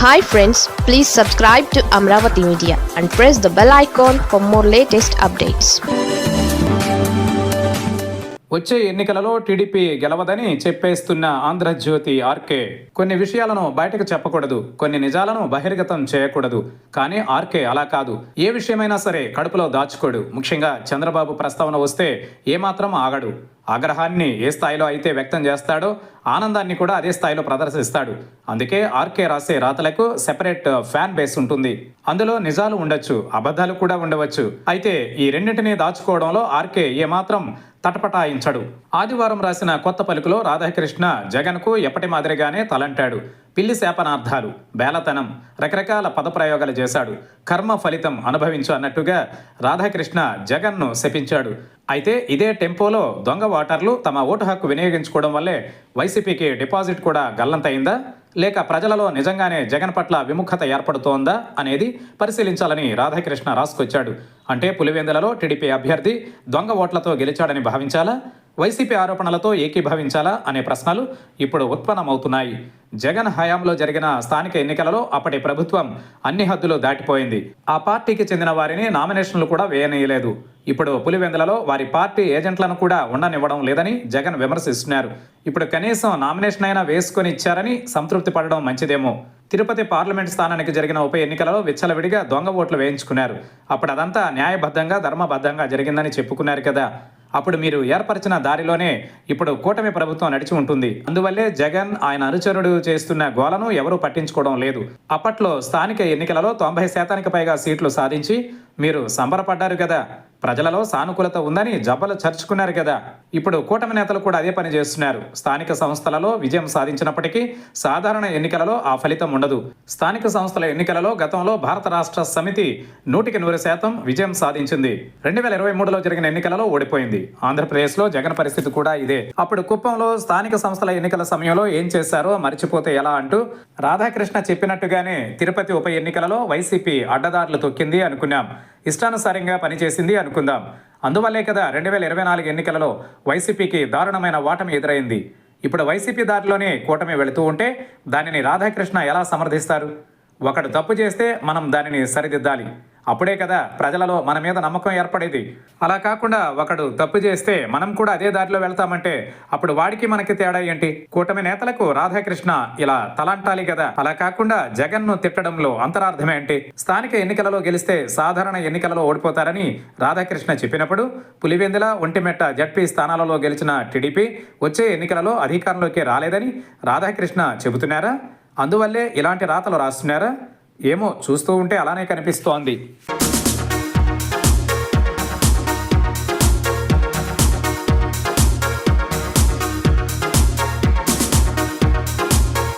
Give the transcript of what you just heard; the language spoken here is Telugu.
Hi friends please subscribe to Amaravati media and press the bell icon for more latest updates వచ్చే ఎన్నికలలో టీడీపీ గెలవదని చెప్పేస్తున్న ఆంధ్రజ్యోతి ఆర్కే కొన్ని విషయాలను బయటకు చెప్పకూడదు కొన్ని నిజాలను బహిర్గతం చేయకూడదు. కానీ ఆర్కే అలా కాదు. ఏ విషయమైనా సరే కడుపులో దాచుకోడు. ముఖ్యంగా చంద్రబాబు ప్రస్తావన వస్తే ఏమాత్రం ఆగడు. ఆగ్రహాన్ని ఏ స్థాయిలో అయితే వ్యక్తం చేస్తాడో ఆనందాన్ని కూడా అదే స్థాయిలో ప్రదర్శిస్తాడు. అందుకే ఆర్కే రాసే రాతలకు సెపరేట్ ఫ్యాన్ బేస్ ఉంటుంది. అందులో నిజాలు ఉండొచ్చు అబద్ధాలు కూడా ఉండవచ్చు. అయితే ఈ రెండింటిని దాచుకోవడంలో ఆర్కే ఏమాత్రం తటపటాయించడు. ఆదివారం రాసిన కొత్త పలుకులో రాధాకృష్ణ జగన్కు ఎప్పటి మాదిరిగానే తలంటాడు. పిల్లి శాపనార్థాలు బేలతనం రకరకాల పదప్రయోగాలు చేశాడు. కర్మ ఫలితం అనుభవించు అన్నట్టుగా రాధాకృష్ణ జగన్ను శపించాడు. అయితే ఇదే టెంపోలో దొంగ ఓటర్లు తమ ఓటు హక్కు వినియోగించుకోవడం వల్లే వైసీపీకి డిపాజిట్ కూడా గల్లంతయిందా? లేక ప్రజలలో నిజంగానే జగన్ పట్ల విముఖత ఏర్పడుతోందా అనేది పరిశీలించాలని రాధాకృష్ణ రాసుకొచ్చాడు. అంటే పులివెందులలో టీడీపీ అభ్యర్థి దొంగ ఓట్లతో గెలిచాడని భావించాలా? వైసీపీ ఆరోపణలతో ఏకీభవించాలా అనే ప్రశ్నలు ఇప్పుడు ఉత్పన్నమవుతున్నాయి. జగన్ హయాంలో జరిగిన స్థానిక ఎన్నికలలో అప్పటి ప్రభుత్వం అన్ని హద్దులు దాటిపోయింది. ఆ పార్టీకి చెందిన వారిని నామినేషన్లు కూడా వేయనీయలేదు. ఇప్పుడు పులివెందులలో వారి పార్టీ ఏజెంట్లను కూడా ఉండనివ్వడం లేదని జగన్ విమర్శిస్తున్నారు. ఇప్పుడు కనీసం నామినేషన్ అయినా వేసుకొని ఇచ్చారని సంతృప్తి పడడం మంచిదేమో. తిరుపతి పార్లమెంట్ స్థానానికి జరిగిన ఉప ఎన్నికలలో విచ్చలవిడిగా దొంగ ఓట్లు వేయించుకున్నారు. అప్పుడు అదంతా న్యాయబద్ధంగా ధర్మబద్ధంగా జరిగిందని చెప్పుకున్నారు కదా. అప్పుడు మీరు ఏర్పరిచిన దారిలోనే ఇప్పుడు కూటమి ప్రభుత్వం నడిచి ఉంటుంది. అందువల్లే జగన్ ఆయన అనుచరుడు చేస్తున్న గోలను ఎవరూ పట్టించుకోవడం లేదు. అప్పట్లో స్థానిక ఎన్నికలలో తొంభై శాతానికి పైగా సీట్లు సాధించి మీరు సంబరపడ్డారు కదా. ప్రజలలో సానుకూలత ఉందని జబ్బలు చర్చుకున్నారు కదా. ఇప్పుడు కూటమి నేతలు కూడా అదే పని చేస్తున్నారు. స్థానిక సంస్థలలో విజయం సాధించినప్పటికీ సాధారణ ఎన్నికలలో ఆ ఫలితం ఉండదు. స్థానిక సంస్థల ఎన్నికలలో గతంలో భారత రాష్ట్ర సమితి నూటికి నూరు శాతం విజయం సాధించింది. రెండు వేల ఇరవై మూడులో జరిగిన ఎన్నికలలో ఓడిపోయింది. ఆంధ్రప్రదేశ్లో జగన్ పరిస్థితి కూడా ఇదే. అప్పుడు కుప్పంలో స్థానిక సంస్థల ఎన్నికల సమయంలో ఏం చేశారో మర్చిపోతే ఎలా అంటూ రాధాకృష్ణ చెప్పినట్టుగానే తిరుపతి ఉప ఎన్నికలలో వైసీపీ అడ్డదారులు తొక్కింది అనుకున్నాం. ఇష్టానుసారంగా పనిచేసింది అనుకుందాం. అందువల్లే కదా రెండు వేల ఇరవై నాలుగు ఎన్నికలలో వైసీపీకి దారుణమైన ఓటమి ఎదురైంది. ఇప్పుడు వైసీపీ దారిలోనే కూటమి వెళుతూ ఉంటే దానిని రాధాకృష్ణ ఎలా సమర్థిస్తారు? ఒకడు తప్పు చేస్తే మనం దానిని సరిదిద్దాలి. అప్పుడే కదా ప్రజలలో మన మీద నమ్మకం ఏర్పడేది. అలా కాకుండా ఒకడు తప్పు చేస్తే మనం కూడా అదే దారిలో వెళ్తామంటే అప్పుడు వాడికి మనకి తేడా ఏంటి? కూటమి నేతలకు రాధాకృష్ణ ఇలా తలంటాలి కదా. అలా కాకుండా జగన్ను తిట్టడంలో అంతరార్థం ఏంటి? స్థానిక ఎన్నికలలో గెలిస్తే సాధారణ ఎన్నికలలో ఓడిపోతారని రాధాకృష్ణ చెప్పినప్పుడు పులివెందుల ఒంటిమెట్ట జడ్పీ స్థానాలలో గెలిచిన టీడీపీ వచ్చే ఎన్నికలలో అధికారంలోకి రాలేదని రాధాకృష్ణ చెబుతున్నారా? అందువల్లే ఇలాంటి రాతలు రాస్తున్నారా? ఏమో చూస్తూ ఉంటే అలానే కనిపిస్తోంది.